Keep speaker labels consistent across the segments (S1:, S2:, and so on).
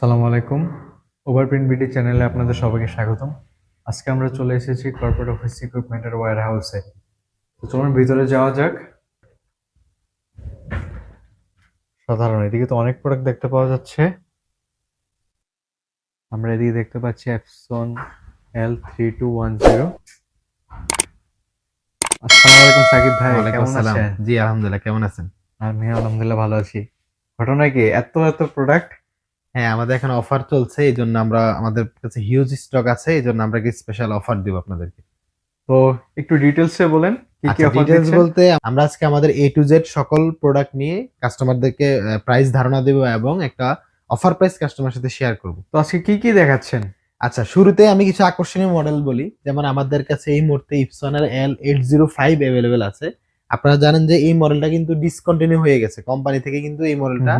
S1: সালামু আলাইকুম। Overprint BD চ্যানেলে আপনাদের সবাইকে স্বাগতম। আজকে আমরা চলে এসেছি কর্পোরেট অফিস ইকুইপমেন্টের ওয়্যার হাউসে তো চলুন ভিতরে যাওয়া যাক। সাধারণ এদিকে তো অনেক প্রোডাক্ট দেখতে পাওয়া যাচ্ছে। আমরা এদিকে দেখতে পাচ্ছি Epson L three two one zero আসসালামু আলাইকুম সাকিব ভাই
S2: ওয়ালাইকুম
S1: কেমন আছেন?
S2: জি আলহামদুলিল্লাহ কেমন আছেন?
S1: আমি আলহামদুলিল্লাহ ভালো আছি। ঘটনা কি এত এত প্রোডাক্ট
S2: হ্যাঁ আমাদের এখন অফার চলছে এই জন্য আমরা আমাদের কাছে হিউজ স্টক আছে এই জন্য আমরা কি স্পেশাল অফার দিব আপনাদেরকে।
S1: তো একটু ডিটেলসে বলেন কি কি
S2: আচ্ছা
S1: অফার
S2: ডিটেলস বলতে আমরা আজকে আমাদের এ টু জেড সকল প্রোডাক্ট নিয়ে কাস্টমারদেরকে প্রাইস ধারণা দেব এবং একটা অফার প্রাইস কাস্টমার সাথে শেয়ার করব।
S1: তো আজকে কি কি দেখাচ্ছেন?
S2: আচ্ছা শুরুতে আমি কিছু আকর্ষণীয় মডেল বলি। যেমন আমাদের কাছে এই মুহূর্তে ইপসনের L eight zero five available আছে। আপনারা জানেন যে এই মডেলটা কিন্তু ডিসকন্টিনিউ হয়ে গেছে। কোম্পানি থেকে কিন্তু এই মডেলটা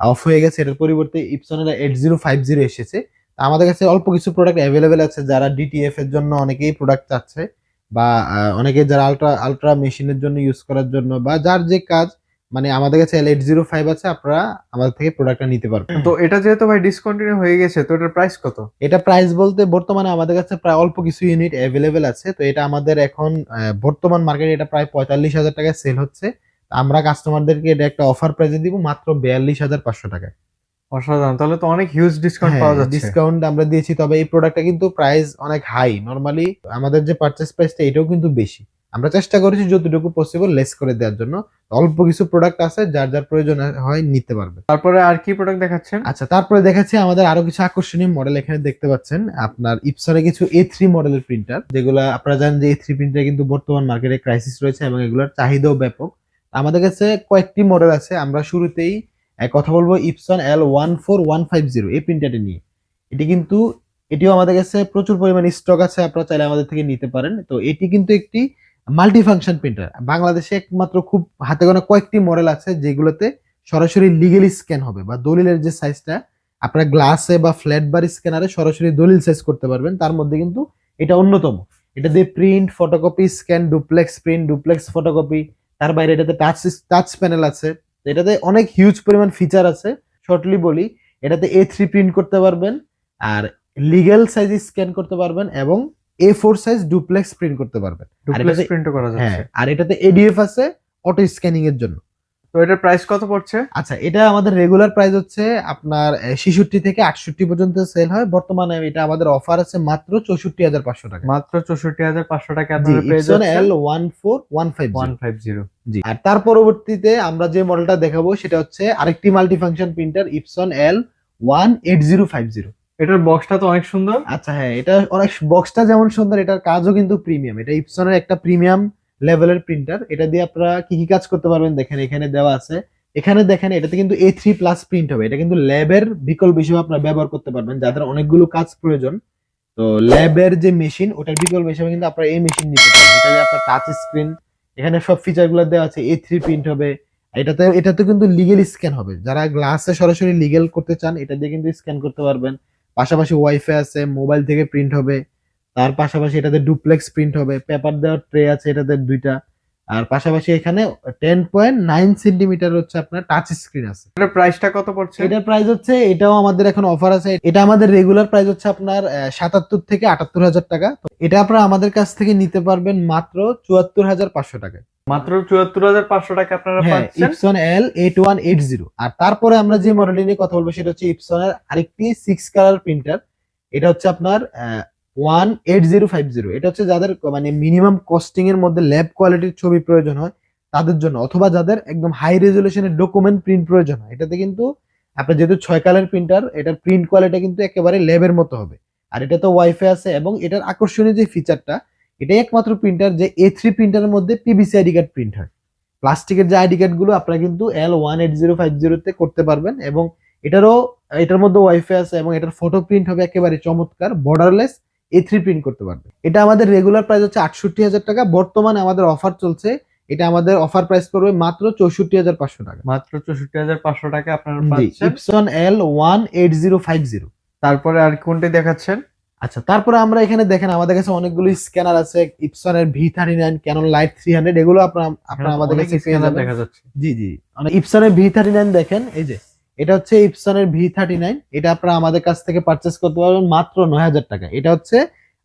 S2: অফ হয়ে গেছে এটার পরিবর্তে ইপসনের এইট জিরো ফাইভ জিরো এসেছে। তা আমাদের কাছে অল্প কিছু প্রোডাক্ট অ্যাভেলেবেল আছে যারা ডিটিএফ এর জন্য অনেকেই প্রোডাক্ট চাচ্ছে বা অনেকে যারা আলট্রা আলট্রা মেশিনের জন্য ইউজ করার জন্য বা যার যে কাজ মানে আমাদের কাছে এল এইট জিরো ফাইভ আছে আপনারা আমাদের থেকে প্রোডাক্টটা নিতে পারবেন।
S1: তো এটা যেহেতু ভাই ডিসকন্টিনিউ হয়ে গেছে তো এটার প্রাইস কত?
S2: এটা প্রাইস বলতে বর্তমানে আমাদের কাছে প্রায় অল্প কিছু ইউনিট অ্যাভেলেবেল আছে তো এটা আমাদের এখন বর্তমান মার্কেটে এটা প্রায় পঁয়তাল্লিশ হাজার টাকায় সেল হচ্ছে। আমরা কাস্টমারদেরকে এটা একটা অফার প্রাইসে দিব মাত্র বিয়াল্লিশ হাজার পাঁচশো টাকায়।
S1: অসাধারণ। তাহলে তো অনেক হিউজ ডিসকাউন্ট পাওয়া যাচ্ছে।
S2: ডিসকাউন্ট আমরা দিয়েছি তবে এই প্রোডাক্টটা কিন্তু প্রাইস অনেক হাই নরমালি আমাদের যে পারচেস প্রাইসটা এটাও কিন্তু বেশি। আমরা চেষ্টা করেছি যতটুকু পসিবল লেস করে দেওয়ার জন্য। অল্প কিছু প্রোডাক্ট আছে যার যার প্রয়োজন হয় নিতে পারবে।
S1: তারপরে আর কি প্রোডাক্ট দেখাচ্ছেন?
S2: আচ্ছা তারপরে দেখাচ্ছি আমাদের আরও কিছু আকর্ষণীয় মডেল এখানে দেখতে পাচ্ছেন। আপনার ইপসনে কিছু এ থ্রি মডেলের প্রিন্টার যেগুলো আপনারা জানেন যে এ থ্রি প্রিন্টার কিন্তু বর্তমান মার্কেটে ক্রাইসিস রয়েছে এবং এগুলোর চাহিদাও ব্যাপক। আমাদের কাছে কয়েকটি মডেল আছে, আমরা শুরুতেই কথা বলব Epson L one four one five zero এই প্রিন্টারটি নিয়ে। এটি কিন্তু, এটিও আমাদের কাছে প্রচুর পরিমাণে স্টক আছে, আপনারা চাইলে আমাদের থেকে নিতে পারেন। তো এটি কিন্তু একটি মাল্টি ফাংশন প্রিন্টার বাংলাদেশে একমাত্র খুব হাতে গোনা কয়েকটি মডেল আছে, যেগুলোতে সরাসরি লিগেলি স্ক্যান হবে বা দলিলের যে সাইজটা আপনারা গ্লাসে বা ফ্ল্যাট বার স্ক্যানারে সরাসরি দলিল সাইজ করতে পারবেন। তার মধ্যে কিন্তু এটা অন্যতম। এটা দিয়ে print photocopy scan duplex print duplex photocopy তার বাইরে এটাতে টাচ টাচ প্যানেল আছে। এটাতে অনেক হিউজ পরিমাণ ফিচার আছে। শর্টলি বলি এটাতে এ থ্রি প্রিন্ট করতে পারবেন আর লিগেল সাইজ স্ক্যান করতে পারবেন এবং A four size duplex print করতে পারবেন।
S1: ডুপ্লেক্স
S2: এটাতে-
S1: করা
S2: হ্যাঁ
S1: যাচ্ছে।
S2: আর এটাতে এডিএফ আছে অটো স্ক্যানিং এর জন্য।
S1: তো এটার প্রাইস কত পড়ছে?
S2: আচ্ছা এটা আমাদের রেগুলার প্রাইস হচ্ছে আপনার ছেষট্টি থেকে আটষট্টি পর্যন্ত সেল হয়। বর্তমানে এটা আমাদের অফার আছে মাত্র চৌষট্টি হাজার পাঁচশো টাকা।
S1: মাত্র চৌষট্টি হাজার পাঁচশো টাকা আপনারা পেয়ে যাচ্ছেন।
S2: L one four one five
S1: one five zero
S2: জি। আর তার পরবর্তীতে আমরা যে মডেলটা দেখাবো সেটা হচ্ছে আরেকটি multi function printer Epson L one eight zero five zero
S1: এটার বক্সটা তো অনেক সুন্দর।
S2: আচ্ছা হ্যাঁ এটা অনেক বক্সটা যেমন সুন্দর এটার কাজও কিন্তু প্রিমিয়াম এটা ইপসনের একটা প্রিমিয়াম লেভেলের প্রিন্টার এটা দিয়ে আপনারা কি কি কাজ করতে পারবেন দেখেন, এখানে দেওয়া আছে। এখানে দেখেন, এটাতে কিন্তু এ থ্রি প্লাস প্রিন্ট হবে। এটা কিন্তু ল্যাবের বিকল্প হিসেবে আপনারা ব্যবহার করতে পারবেন, যাদের অনেকগুলো কাজ প্রয়োজন। তো ল্যাবের যে মেশিন ওটার বিকল্প হিসেবে কিন্তু আপনারা এই মেশিন নিতে পারেন এটা দিয়ে আপনার টাচ স্ক্রিন এখানে সব ফিচারগুলো দেওয়া আছে এ থ্রি প্রিন্ট হবে। এটাতে এটাতে কিন্তু লিগেল স্ক্যান হবে। যারা গ্লাসে সরাসরি লিগেল করতে চান, এটা দিয়ে কিন্তু স্ক্যান করতে পারবেন। পাশাপাশি ওয়াইফাই আছে মোবাইল থেকে প্রিন্ট হবে। তার পাশাপাশি এটাতে ডুপ্লেক্স প্রিন্ট হবে পেপার দেওয়ার ট্রে আছে এটাতে দুইটা। আর পাশাপাশি এখানে টেন পয়েন্ট নাইন সেন্টিমিটার হচ্ছে আপনার টাচ স্ক্রিন আছে।
S1: এটার প্রাইসটা কত পড়ছে?
S2: এটার প্রাইস হচ্ছে এটাও আমাদের এখন অফার আছে। এটা আমাদের রেগুলার প্রাইস হচ্ছে আপনার সাতাত্তর থেকে আটাত্তর হাজার টাকা। এটা আপনারা আমাদের কাছ থেকে নিতে পারবেন মাত্র চুয়াত্তর হাজার পাঁচশো টাকায়।
S1: মাত্র চুয়াত্তর হাজার পাঁচশো টাকা আপনারা
S2: হ্যাঁ
S1: পাচ্ছেন?
S2: Epson L eight one eight zero আর তারপরে আমরা যে মডেলটি নিয়ে কথা বলব সেটা হচ্ছে ইপসনের আরেকটি সিক্স কালার প্রিন্টার এটা হচ্ছে আপনার one eight zero five zero এটা হচ্ছে যাদের মানে মিনিমাম কস্টিং এর মধ্যে ল্যাব কোয়ালিটির ছবি প্রয়োজন হয়, তাদের জন্য। অথবা যাদের একদম হাই রেজলিউশনের ডকুমেন্ট প্রিন্ট প্রয়োজন হয়। এটাতে কিন্তু আপনার যেহেতু ছয় কালার প্রিন্টার এটার প্রিন্ট কোয়ালিটি কিন্তু একেবারে ল্যাবের মতো হবে। আর এটা তো ওয়াইফাই আছে এবং এটার আকর্ষণীয় যে ফিচারটা এটাই একমাত্র প্রিন্টার যে এ থ্রি প্রিন্টারের মধ্যে পিবিসি আইডি কার্ড প্রিন্ট হয়। প্লাস্টিকের যে আইডি কার্ডগুলো, আপনারা কিন্তু L one eight zero five জিরোতে করতে পারবেন এবং এটারও, এটার মধ্যে ওয়াইফাই আছে এবং এটার ফটো প্রিন্ট হবে একেবারে চমৎকার বর্ডারলেস এ থ্রি প্রিন্ট করতে পারবে। এটা আমাদের রেগুলার প্রাইস হচ্ছে আটষট্টি হাজার টাকা। বর্তমানে আমাদের অফার চলছে এটা আমাদের অফার প্রাইস পড়বে মাত্র চৌষট্টি হাজার পাঁচশো টাকা।
S1: মাত্র চৌষট্টি হাজার পাঁচশো টাকা আপনারা
S2: Epson L one eight zero five zero
S1: তারপরে আর কোনটি দেখাচ্ছেন?
S2: আচ্ছা তারপরে আমরা এখানে দেখেন আমাদের কাছে অনেকগুলো স্ক্যানার আছে ইপসনের V thirty nine Canon light three hundred এগুলো আপনার আপনার আমাদের কাছে
S1: দেখা যাচ্ছে।
S2: জি জি মানে ইপসনের ভি থার্টি নাইন দেখেন এই যে। এটা হচ্ছে ইপসনের ভি থার্টি নাইন এটা আপনারা আমাদের কাছ থেকে পারচেস করতে পারবেন মাত্র নয় হাজার টাকা। এটা হচ্ছে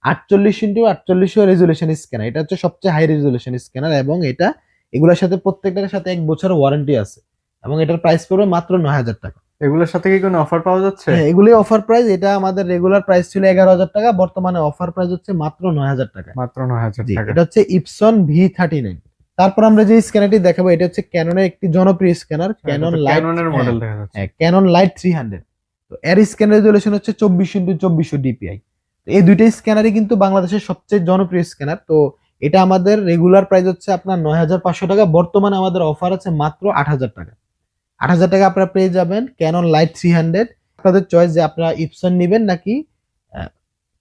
S2: আটচল্লিশ ইন্টু আটচল্লিশ রেজুলেশন স্ক্যানার এটা হচ্ছে সবচেয়ে হাই রেজুলেশন স্ক্যানার এবং এটা এগুলোর সাথে প্রত্যেকটার সাথে এক বছর ওয়ারেন্টি আছে এবং এটার প্রাইস পড়বে মাত্র নয় হাজার টাকা।
S1: এগুলোর সাথে কি কোনো অফার পাওয়া যাচ্ছে?
S2: হ্যাঁ এগুলি অফার প্রাইস এটা আমাদের রেগুলার প্রাইস ছিল এগারো হাজার টাকা বর্তমানে অফার প্রাইস হচ্ছে মাত্র নয় হাজার টাকা।
S1: মাত্র নয় হাজার টাকা।
S2: এটা হচ্ছে ইপসন ভি থার্টি নাইন তারপর আমরা যে স্ক্যানারটি দেখাবো এটা হচ্ছে ক্যাননের একটি জনপ্রিয় স্ক্যানার ক্যানন লাইট
S1: ক্যাননের মডেল দেখা যাচ্ছে।
S2: ক্যানন লাইট থ্রি হান্ড্রেড তো এর স্ক্যান রেজুলেশন হচ্ছে চব্বিশ ইন্টু চব্বিশশো ডিপিআই এই দুইটাই স্ক্যানারই কিন্তু বাংলাদেশের সবচেয়ে জনপ্রিয় স্ক্যানার তো এটা আমাদের রেগুলার প্রাইস হচ্ছে আপনার নয় হাজার পাঁচশো টাকা। বর্তমানে আমাদের অফার আছে মাত্র আট হাজার টাকা। আট হাজার টাকা আপনারা পেয়ে যাবেন ক্যানন লাইট থ্রি হান্ড্রেড আপনাদের চয়েস যে আপনারা ইপসন নেবেন নাকি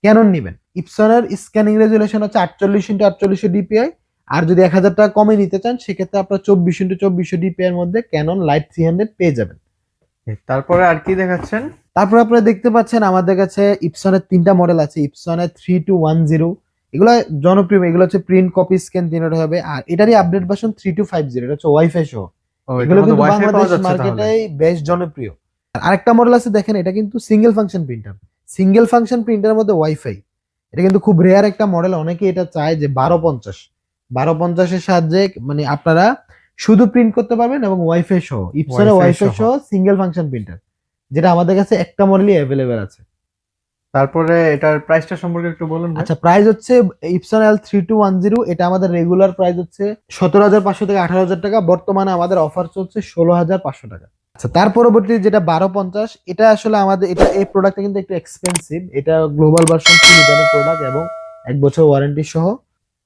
S2: ক্যানন নেবেন। ইপসনের স্ক্যানিং রেজুলেশন হচ্ছে আটচল্লিশ ইন্টু আটচল্লিশশো ডিপিআই আর যদি এক হাজার টাকা কমে নিতে চান সেক্ষেত্রে আপনার চব্বিশ ইন্টু চব্বিশশো ডিপিআই এর মধ্যে ক্যানন লাইট থ্রি হান্ড্রেড পেয়ে যাবেন।
S1: তারপরে আর কি দেখাচ্ছেন?
S2: তারপর আপনারা দেখতে পাচ্ছেন আমাদের কাছে ইপসনের তিনটা মডেল আছে। ইপসনের থ্রি টু ওয়ান জিরো এগুলো জনপ্রিয় এগুলো হচ্ছে প্রিন্ট কপি স্ক্যান তিনটা হবে। আর এটারই update version three two five zero এটা হচ্ছে ওয়াইফাই সহ। এগুলো কিন্তু বাংলাদেশ মার্কেটে বেশ জনপ্রিয়। আর আরেকটা মডেল আছে দেখেন এটা কিন্তু single function printer single function প্রিন্টারের মধ্যে ওয়াইফাই এটা কিন্তু খুব রেয়ার একটা মডেল অনেকে এটা চায় যে বারো পঞ্চাশ। বারো পঞ্চাশের সাহায্যে মানে আপনারা শুধু প্রিন্ট করতে পারবেন এবং ওয়াইফাই সহ
S1: Wi-Fi
S2: ওয়াইফাই
S1: সহ।
S2: সহ সিঙ্গেল ফাংশন প্রিন্টার যেটা আমাদের কাছে একটা মডেলই অ্যাভেলেবেল আছে।
S1: তারপরে এটার প্রাইসটা সম্পর্কে একটু বলুন
S2: আচ্ছা প্রাইস হচ্ছে Epson L three two one zero এটা আমাদের রেগুলার প্রাইস হচ্ছে সতেরো হাজার পাঁচশো থেকে আঠারো হাজার টাকা বর্তমানে আমাদের অফার চলছে ষোলো হাজার পাঁচশো টাকা। আচ্ছা তার পরবর্তী যেটা বারো পঞ্চাশ এটা আসলে আমাদের এটা এই প্রোডাক্টটা কিন্তু একটু এক্সপেন্সিভ এটা গ্লোবাল ভার্সন প্রোডাক্ট এবং এক বছর ওয়ারেন্টি সহ।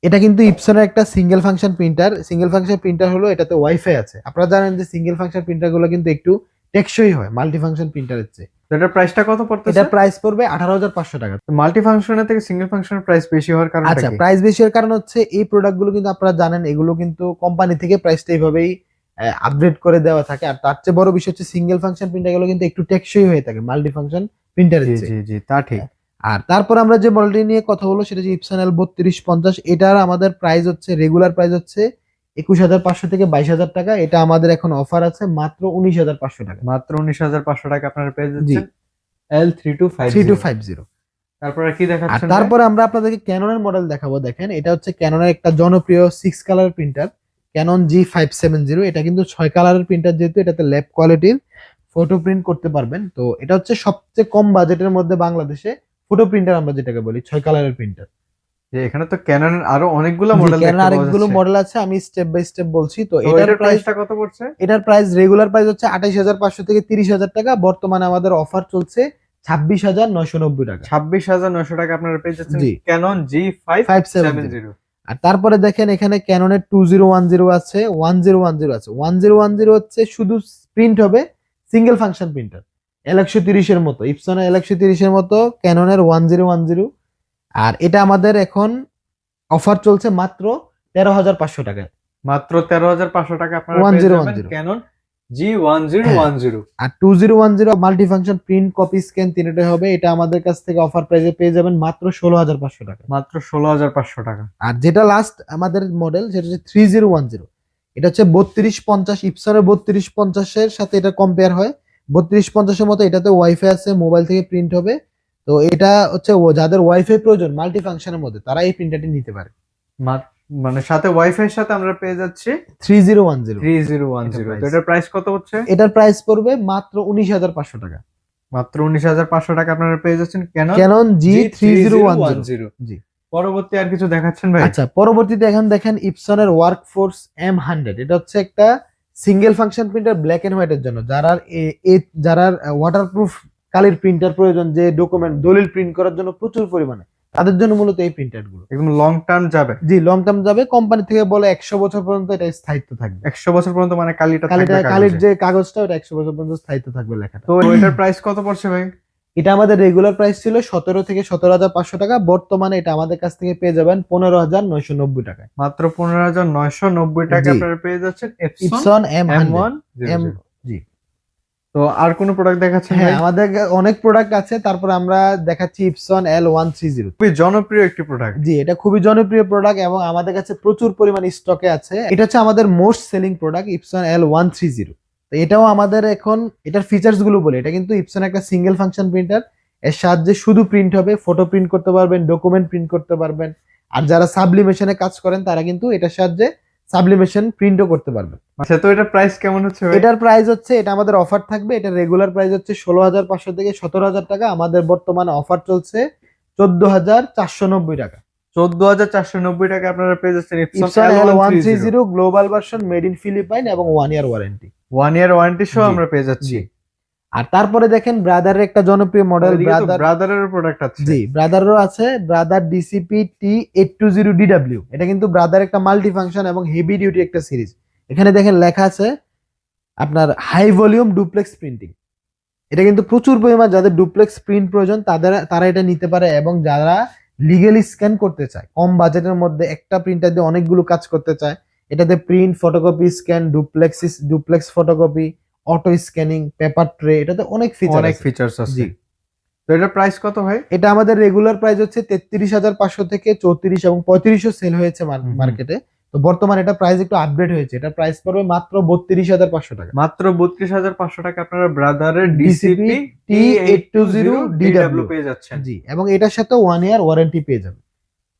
S2: এটা কিন্তু ইপসনের একটা single function printer single function printer হলো এটাতে ওয়াইফাই আছে। আপনারা জানেন যে সিঙ্গেল ফাংশন প্রিন্টারগুলো কিন্তু একটু টেকসই হয় মাল্টি ফাংশন প্রিন্টারের চেয়ে।
S1: এটার প্রাইসটা কত পড়তেছে?
S2: এটার প্রাইস পড়বে আঠারো হাজার পাঁচশো টাকা।
S1: মাল্টি ফাংশনের থেকে সিঙ্গেল ফাংশনের প্রাইস বেশি হওয়ার
S2: আচ্ছা প্রাইস বেশি হওয়ার কারণ হচ্ছে এই প্রোডাক্টগুলো কিন্তু আপনারা জানেন এগুলো কিন্তু কোম্পানি থেকে প্রাইসটা এইভাবেই আপগ্রেড করে দেওয়া থাকে। আর তার চেয়ে বড় বিষয় হচ্ছে সিঙ্গেল ফাংশন প্রিন্টারগুলো কিন্তু একটু টেকসই হয়ে থাকে মাল্টি ফাংশন প্রিন্টারের চেয়ে।
S1: জি জি তা ঠিক।
S2: আর তারপর আমরা যে মডেলটি নিয়ে কথা বলব সেটা হচ্ছে ইপসান এল বত্রিশ পঞ্চাশ। এটার আমাদের প্রাইস হচ্ছে রেগুলার প্রাইস হচ্ছে একুশ হাজার পাঁচশো থেকে বাইশ হাজার টাকা। এটা আমাদের এখন অফার আছে মাত্র উনিশ হাজার পাঁচশো টাকা।
S1: মাত্র উনিশ হাজার পাঁচশো টাকা আপনারা পেয়ে যাচ্ছেন L three two five
S2: three two five zero
S1: তারপরে কি দেখাচ্ছেন?
S2: তারপরে আমরা আপনাদেরকে ক্যাননের মডেল দেখাবো দেখেন। এটা হচ্ছে ক্যাননের একটা জনপ্রিয় six colour printer Canon G five seven zero এটা কিন্তু ছয় কালারের প্রিন্টার যেহেতু এটাতে ল্যাব কোয়ালিটির ফটো প্রিন্ট করতে পারবেন। তো এটা হচ্ছে সবচেয়ে কম বাজেটের মধ্যে বাংলাদেশে। ফটো প্রিন্টার আমরা যেটাকে বলি ছয় কালারের প্রিন্টার
S1: এখানে তো ক্যানন আরও অনেকগুলো মডেল
S2: ক্যানন আরেকগুলো মডেল আছে আমি স্টেপ বাই স্টেপ বলছি। তো এটার
S1: এটার
S2: প্রাইস
S1: প্রাইসটা কত পড়ছে?
S2: এটার প্রাইস রেগুলার প্রাইস হচ্ছে আঠাইশ হাজার পাঁচশো থেকে তিরিশ হাজার টাকা। বর্তমানে আমাদের অফার চলছে ছাব্বিশ হাজার নয়শো নব্বই টাকা।
S1: ছাব্বিশ হাজার নয়শো টাকা আপনারা পেয়ে যাচ্ছেন। Canon G five
S2: five seven
S1: seven zero
S2: আর তারপরে দেখেন এখানে ক্যাননের টু জিরো ওয়ান জিরো আছে ওয়ান জিরো ওয়ান জিরো আছে। ওয়ান জিরো ওয়ান জিরো হচ্ছে শুধু প্রিন্ট হবে সিঙ্গেল ফাংশন প্রিন্টার এল একশো তিরিশের মতো ইপসনের এল একশো তিরিশের মতো ক্যাননের ওয়ান জিরো ওয়ান জিরো আর এটা আমাদের এখন অফার চলছে মাত্র তেরো হাজার পাঁচশো টাকায়
S1: মাত্র তেরো হাজার পাঁচশো টাকা আপনারা
S2: 1010
S1: Canon G one zero. One zero
S2: আর two zero one zero multi function print copy scan তিনটাই হবে এটা আমাদের কাছ থেকে অফার প্রাইসে পেয়ে যাবেন মাত্র ষোলো হাজার পাঁচশো টাকা।
S1: মাত্র ষোলো হাজার পাঁচশো টাকা।
S2: আর যেটা লাস্ট আমাদের মডেল সেটা হচ্ছে থ্রি জিরো ওয়ান জিরো এটা হচ্ছে বত্রিশ পঞ্চাশ ইপসনের বত্রিশ পঞ্চাশের সাথে এটা কম্পেয়ার হয়। বত্রিশ পঞ্চাশের মতো এটাতে ওয়াইফাই আছে মোবাইল থেকে প্রিন্ট হবে। তো এটা হচ্ছে যাদের ওয়াইফাই প্রয়োজন মাল্টি ফাংশনের মধ্যে তারা এই প্রিন্টারটি নিতে পারে।
S1: মানে সাথে ওয়াইফাই এর সাথে আমরা পেয়ে যাচ্ছি?
S2: Three zero one zero
S1: three zero one zero. এটার প্রাইস কত হচ্ছে?
S2: এটার প্রাইস পড়বে মাত্র উনিশ হাজার পাঁচশো টাকা।
S1: মাত্র উনিশ হাজার পাঁচশো টাকা আপনারা পেয়ে যাচ্ছেন Canon
S2: Canon G three zero one zero
S1: zero
S2: G.
S1: পরবর্তী আর কিছু দেখাচ্ছেন ভাই?
S2: আচ্ছা পরবর্তীতে এখন দেখেন ইপসনের ওয়ার্ক ফোর্স এম হান্ড্রেড এটা হচ্ছে একটা single function printer black and হোয়াইটের জন্য। যারা যারা ওয়াটারপ্রুফ কালির প্রিন্টার প্রয়োজন যে ডকুমেন্ট দলিল প্রিন্ট করার জন্য প্রচুর পরিমাণে তাদের জন্য মূলত এই প্রিন্টারগুলো
S1: একদম লং টার্ম যাবে।
S2: জি লং টার্ম যাবে। কোম্পানি থেকে বলে একশো বছর পর্যন্ত এটা স্থায়িত্ব থাকবে।
S1: একশো বছর পর্যন্ত মানে কালিটা
S2: কালিটা কালির যে কাগজটা ওটা একশো বছর পর্যন্ত স্থায়িত্ব থাকবে লেখাটা।
S1: তো এটার প্রাইস কত পড়ছে ভাই?
S2: এটা আমাদের রেগুলার প্রাইস ছিল সতেরো থেকে সতেরো হাজার পাঁচশো টাকা। বর্তমানে এটা আমাদের কাছ থেকে পেয়ে যাবেন পনেরো হাজার নয়শো নব্বই টাকায়।
S1: মাত্র পনেরো হাজার নয়শো নব্বই টাকা আপনারা পেয়ে যাচ্ছেন
S2: Epson M
S1: M one
S2: M- জি।
S1: তো আর কোন প্রোডাক্ট দেখাচ্ছেন
S2: হ্যাঁ আমাদের অনেক প্রোডাক্ট আছে তারপর আমরা দেখাচ্ছি Epson L one three zero
S1: খুবই জনপ্রিয় একটি প্রোডাক্ট
S2: জি এটা খুবই জনপ্রিয় প্রোডাক্ট এবং আমাদের কাছে প্রচুর পরিমাণ স্টকে আছে। এটা হচ্ছে আমাদের most selling product Epson L one three zero তো এটাও আমাদের এখন এটার ফিচার্সগুলো বলে। এটা কিন্তু ইপসন একটা সিঙ্গেল ফাংশন প্রিন্টার এর সাহায্যে শুধু প্রিন্ট হবে ফটো প্রিন্ট করতে পারবেন ডকুমেন্ট প্রিন্ট করতে পারবেন। আর যারা সাবলিমেশনে কাজ করেন তারা কিন্তু এটার সাহায্যে সাবলিমেশন প্রিন্টও করতে পারবেন।
S1: আচ্ছা তো এটার প্রাইস কেমন হচ্ছে
S2: এটার প্রাইস হচ্ছে এটা আমাদের অফার থাকবে এটা রেগুলার প্রাইস হচ্ছে ষোলো হাজার পাঁচশো থেকে সতেরো হাজার টাকা। আমাদের বর্তমানে অফার চলছে চোদ্দ হাজার চারশো নব্বই টাকা।
S1: চোদ্দ হাজার চারশো নব্বই টাকা আপনারা পেয়ে যাচ্ছেন
S2: one three zero global version made in Philippines এবং one year warranty
S1: one year warranty সহ আমরা পেয়ে যাচ্ছি।
S2: আর তারপরে দেখেন ব্রাদারের একটা জনপ্রিয় মডেল ব্রাদার
S1: ব্রাদারের প্রোডাক্ট আছে।
S2: জি ব্রাদারও আছে Brother DCP T eight two zero DW এটা কিন্তু ব্রাদার একটা মাল্টি ফাংশন এবং হেভি ডিউটি একটা সিরিজ এখানে দেখেন লেখা আছে আপনার হাই ভলিউম ডুপ্লেক্স প্রিন্টিং এটা কিন্তু প্রচুর পরিমাণ যাদের ডুপ্লেক্স প্রিন্ট প্রয়োজন তাদের তারা এটা নিতে পারে এবং যারা লিগেলি স্ক্যান করতে চায় কম বাজেটের মধ্যে একটা প্রিন্টার দিয়ে অনেকগুলো কাজ করতে চায় এটাতে print photocopy scan ডুপ্লেক্সিস duplex photocopy auto scanning paper tray এটাতে অনেক ফিচার
S1: অনেক ফিচার্স আছে।
S2: জি।
S1: তো এটার প্রাইস কত হয়
S2: এটা আমাদের রেগুলার প্রাইস হচ্ছে তেত্রিশ হাজার পাঁচশো থেকে চৌত্রিশ এবং পঁয়ত্রিশও সেল হয়েছে। মার্কেটে তো বর্তমানে এটা প্রাইস একটু আপডেট হয়েছে। এটা প্রাইস পড়বে মাত্র বত্রিশ হাজার পাঁচশো টাকা।
S1: মাত্র বত্রিশ হাজার পাঁচশো টাকা আপনারা ব্রাদারের DCP T eight two zero
S2: T820
S1: DW পেয়ে যাচ্ছেন।
S2: জি এবং এটার সাথে ওয়ান ইয়ার ওয়ারেন্টি পেয়ে যাবে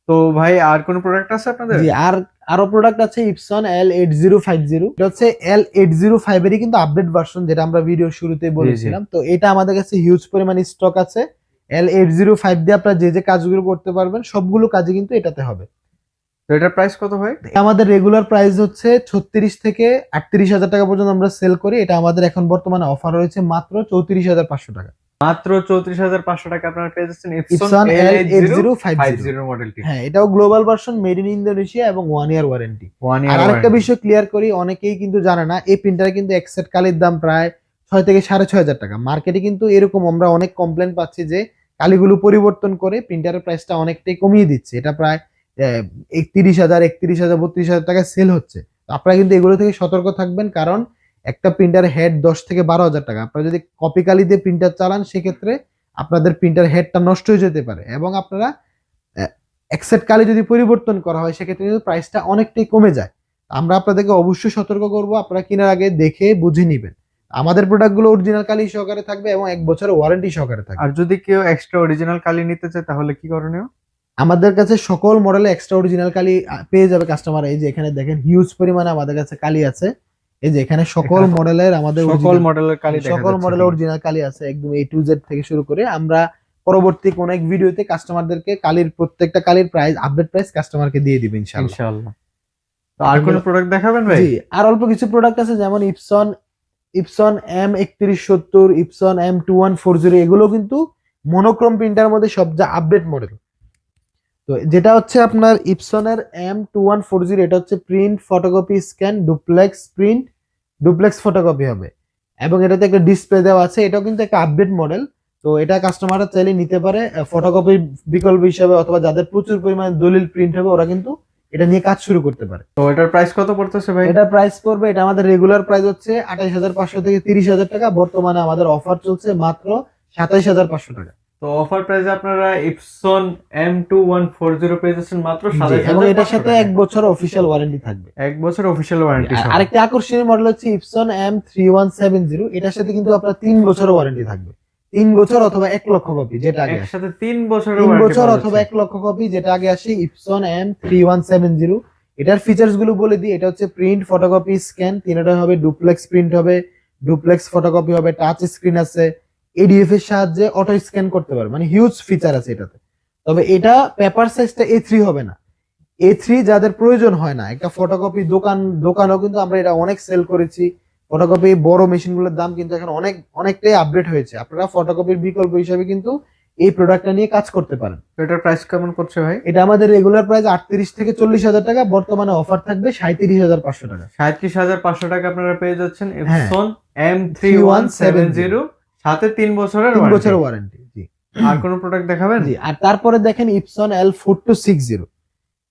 S1: তো ভাই আর কোন প্রোডাক্ট আছে আপনাদের?
S2: জি আর আরও প্রোডাক্ট আছে Epson L eight zero five zero এটা হচ্ছে এল এইট জিরো ফাইভ এরই কিন্তু আপডেট ভার্সন যেটা আমরা ভিডিও শুরুতে বলেছিলাম। তো এটা আমাদের কাছে হিউজ পরিমাণ স্টক আছে। এল এইট জিরো ফাইভ দিয়ে আপনারা যে যে কাজগুলো করতে পারবেন সবগুলো কাজে কিন্তু এটাতে হবে।
S1: তো এটার প্রাইস কত ভাই?
S2: আমাদের রেগুলার প্রাইস হচ্ছে ছত্রিশ থেকে আটত্রিশ হাজার টাকা পর্যন্ত আমরা সেল করি। এটা আমাদের এখন বর্তমানে অফার রয়েছে মাত্র চৌত্রিশ হাজার পাঁচশো টাকা।
S1: মাত্র চৌত্রিশ হাজার পাঁচশো টাকা আপনারা পেয়ে যাচ্ছেন
S2: ইপসন জিরো ফাইভ জিরো
S1: মডেলটি
S2: হ্যাঁ এটাও global version made in Indonesia এবং one year warranty
S1: one year
S2: আরেকটা বিষয় ক্লিয়ার করি অনেকেই কিন্তু জানে না এই প্রিন্টারে কিন্তু একসেট কালির দাম প্রায় ছয় থেকে সাড়ে ছয় হাজার টাকা। মার্কেটে কিন্তু এরকম আমরা অনেক কমপ্লেন পাচ্ছি যে কালিগুলো পরিবর্তন করে প্রিন্টারের প্রাইসটা অনেকটাই কমিয়ে দিচ্ছে। এটা প্রায় একত্রিশ হাজার একত্রিশ হাজার বত্রিশ হাজার টাকা সেল হচ্ছে। আপনারা কিন্তু এগুলো থেকে সতর্ক থাকবেন কারণ একটা প্রিন্টার হেড দশ থেকে বারো হাজার টাকা। আপনারা যদি কপি কালি দিয়ে প্রিন্টার চালান সেক্ষেত্রে আপনাদের প্রিন্টার হেডটা নষ্ট হয়ে যেতে পারে এবং আপনারা একসেট কালি যদি পরিবর্তন করা হয় সেক্ষেত্রে কিন্তু প্রাইসটা অনেকটাই কমে যায়। আমরা আপনাদেরকে অবশ্যই সতর্ক করব আপনারা কেনার আগে দেখে বুঝে নিবেন। আমাদের প্রোডাক্টগুলো অরিজিনাল কালি সহকারে থাকবে এবং এক বছরের ওয়ারেন্টি সহকারে থাকবে।
S1: আর যদি কেউ এক্সট্রা অরিজিনাল কালি নিতে চায় তাহলে কি করণীয়?
S2: আমাদের কাছে সকল মডেলে এক্সট্রা অরিজিনাল কালি পেয়ে যাবে কাস্টমার এই যে এখানে দেখেন হিউজ পরিমাণে আমাদের কাছে কালি আছে। এই যে এখানে সকল মডেলের আমাদের
S1: সকল মডেলের কালি
S2: সকল মডেলের অরিজিনাল কালি আছে একদম এ টু জেড থেকে শুরু করে। আমরা পরবর্তী কোন এক ভিডিওতে কাস্টমারদেরকে কালির প্রত্যেকটা কালির প্রাইস আপডেট প্রাইস কাস্টমারকে দিয়ে দিবেন ইনশাআল্লাহ।
S1: আর কোন প্রোডাক্ট দেখাবেন ভাই?
S2: জি আর অল্প কিছু প্রোডাক্ট আছে যেমন ইপসন ইপসন এম একত্রিশ সত্তর Epson M two one four zero এগুলো কিন্তু মনোক্রোম প্রিন্টার মধ্যে সবচেয়ে আপডেট মডেল তো যেটা হচ্ছে আপনার ইপসনের M two one four zero এটা হচ্ছে print photocopy scan duplex print duplex photocopy হবে। এবং এটাতে একটা ডিসপ্লে দেওয়া আছে এটাও কিন্তু একটা আপডেট মডেল তো এটা কাস্টমাররা চাইলে নিতে পারে ফটোকপির বিকল্প হিসাবে অথবা যাদের প্রচুর পরিমাণে দলিল প্রিন্ট হবে ওরা কিন্তু এটা নিয়ে কাজ শুরু করতে পারে।
S1: তো এটার প্রাইস কত পড়তেছে ভাই?
S2: এটা প্রাইস পড়বে এটা আমাদের রেগুলার প্রাইস হচ্ছে আঠাইশ হাজার পাঁচশো থেকে তিরিশ হাজার টাকা। বর্তমানে আমাদের অফার চলছে মাত্র সাতাইশ হাজার পাঁচশো টাকা।
S1: তো অফার প্রাইসে আপনারা Epson M two one four zero পেয়ে যাচ্ছেন মাত্র
S2: এবং এটার সাথে এক বছর অফিসিয়াল ওয়ারেন্টি থাকবে।
S1: এক বছর অফিসিয়াল ওয়ারেন্টি
S2: আর- আরেকটা আকর্ষণীয় মডেল হচ্ছে Epson M three one seven zero এটার সাথে কিন্তু আপনার তিন বছর ওয়ারেন্টি থাকবে। তিন বছর অথবা এক লক্ষ কপি যেটা আগে।
S1: একসাথে তিন বছর
S2: তিন বছর অথবা। এক লক্ষ কপি যেটা আগে আসে Epson M three one seven zero এটার ফিচার্সগুলো বলে দিই এটা হচ্ছে প্রিন্ট ফটোকপি স্ক্যান তিনটা হবে ডুপ্লেক্স প্রিন্ট হবে ডুপ্লেক্স ফটোকপি হবে টাচ স্ক্রিন আছে এডিএফ এর সাহায্যে অটো স্ক্যান করতে পারবে মানে হিউজ ফিচার আছে এটাতে। তবে এটা পেপার সাইজটা এ থ্রি হবে না। এ থ্রি যাদের প্রয়োজন হয় না একটা ফটোকপি দোকান দোকানও কিন্তু আমরা এটা অনেক সেল করেছি। ফটোকপি বড় মেশিনগুলোর দাম কিন্তু এখন অনেক অনেকটাই আপডেট হয়েছে। আপনারা ফটোকপির বিকল্প হিসেবে কিন্তু এই প্রোডাক্টটা নিয়ে কাজ করতে পারেন।
S1: এটার প্রাইস কেমন করছে ভাই?
S2: এটা আমাদের রেগুলার প্রাইস আটত্রিশ থেকে চল্লিশ হাজার টাকা বর্তমানে অফার থাকবে সাঁত্রিশ হাজার পাঁচশো টাকা।
S1: সাঁত্রিশ হাজার পাঁচশো টাকা আপনারা পেয়ে যাচ্ছেন M three one seven zero সাথে তিন বছরের
S2: তিন। বছরের ওয়ারেন্টি জি।
S1: আর কোন প্রোডাক্ট দেখাবেন?
S2: জি আর তারপরে দেখেন Epson L four two six zero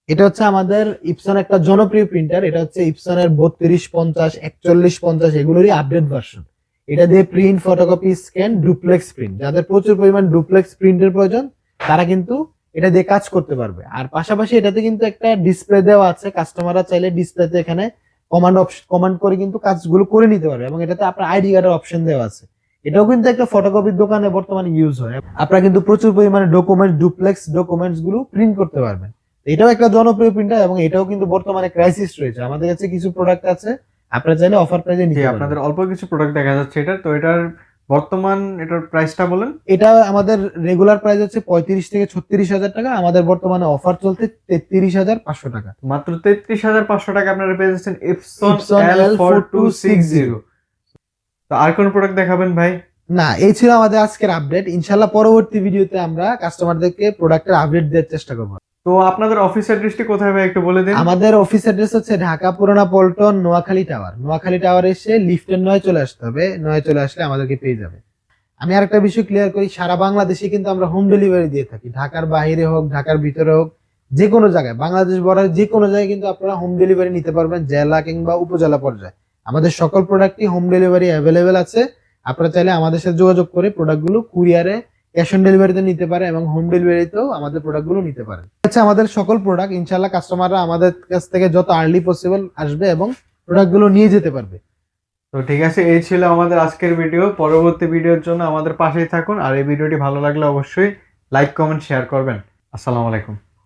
S2: এটা হচ্ছে আমাদের ইপসন একটা জনপ্রিয় প্রিন্টার এটা হচ্ছে ইপসনের বত্রিশ পঞ্চাশ একচল্লিশ পঞ্চাশ এগুলোরই আপডেট ভার্সন এটা দিয়ে print photocopy scan duplex print যাদের প্রচুর পরিমাণ ডুপ্লেক্স প্রিন্টের প্রয়োজন তারা কিন্তু এটা দিয়ে কাজ করতে পারবে। আর পাশাপাশি এটাতে কিন্তু একটা ডিসপ্লে দেওয়া আছে কাস্টমাররা চাইলে ডিসপ্লেতে এখানে কমান্ড কমান্ড করে কিন্তু কাজগুলো করে নিতে পারবে এবং এটাতে আপনার আইডি কার্ডের অপশন দেওয়া আছে। এটাও কিন্তু একটা ফটোকপির দোকানে বর্তমানে ইউজ হয়। আপনারা কিন্তু প্রচুর পরিমাণে ডকুমেন্ট ডুপ্লেক্স ডকুমেন্টসগুলো প্রিন্ট করতে পারবেন। এটাও একটা জনপ্রিয় প্রিন্টার এবং এটাও কিন্তু বর্তমানে ক্রাইসিস রয়েছে। আমাদের কাছে কিছু প্রোডাক্ট আছে আপনারা চাইলে অফার প্রাইজে
S1: জি
S2: নিতে
S1: আপনাদের অল্প কিছু প্রোডাক্ট দেখা যাচ্ছে এটা তো এটার বর্তমান এটার প্রাইসটা বলেন।
S2: এটা আমাদের রেগুলার প্রাইস হচ্ছে পঁয়ত্রিশ থেকে ছত্রিশ হাজার টাকা। আমাদের বর্তমানে অফার চলছে তেত্রিশ হাজার পাঁচশো টাকা।
S1: মাত্র তেত্রিশ হাজার পাঁচশো টাকা আপনারা পেয়ে যাচ্ছেন
S2: Epson
S1: L four two six
S2: L4260
S1: zero তো আর কোন প্রোডাক্ট দেখাবেন ভাই?
S2: না এই ছিল আমাদের আজকের আপডেট ইনশাল্লাহ পরবর্তী ভিডিওতে আমরা কাস্টমারদেরকে প্রোডাক্টের আপডেট দেওয়ার চেষ্টা করব।
S1: তো আপনাদের অফিস অ্যাড্রেসটি কোথায় ভাই একটু বলে দিন?
S2: আমাদের অফিস অ্যাড্রেস হচ্ছে ঢাকা পুরানা পল্টন নোয়াখালী টাওয়ার নোয়াখালী টাওয়ার এসে লিফটের নয় চলে আসতে হবে। নয় চলে আসলে আমাদেরকে পেয়ে যাবে। আমি আরেকটা বিষয় ক্লিয়ার করি সারা বাংলাদেশে কিন্তু আমরা হোম ডেলিভারি দিয়ে থাকি। ঢাকার বাইরে হোক ঢাকার ভিতরে হোক যে কোনো জায়গায় বাংলাদেশ বর্ডার যে কোনো জায়গায় কিন্তু আপনারা হোম ডেলিভারি নিতে পারবেন জেলা কিংবা উপজেলা পর্যায়ে। আমাদের সকল প্রোডাক্টই হোম ডেলিভারি অ্যাভেলেবেল আছে। আপনারা চাইলে আমাদের সাথে যোগাযোগ করে প্রোডাক্টগুলো কুরিয়ারে ক্যাশ অন ডেলিভারিতে নিতে পারে এবং হোম ডেলিভারিতেও আমাদের প্রোডাক্টগুলো নিতে পারেন। হচ্ছে আমাদের সকল প্রোডাক্ট ইনশাল্লাহ কাস্টমাররা আমাদের কাছ থেকে যত আর্লি পসিবল আসবে এবং প্রোডাক্টগুলো নিয়ে যেতে পারবে।
S1: তো ঠিক আছে, এই ছিল আমাদের আজকের ভিডিও পরবর্তী ভিডিওর জন্য আমাদের পাশেই থাকুন। আর এই ভিডিওটি ভালো লাগলে অবশ্যই লাইক কমেন্ট শেয়ার করবেন। আসসালামু আলাইকুম।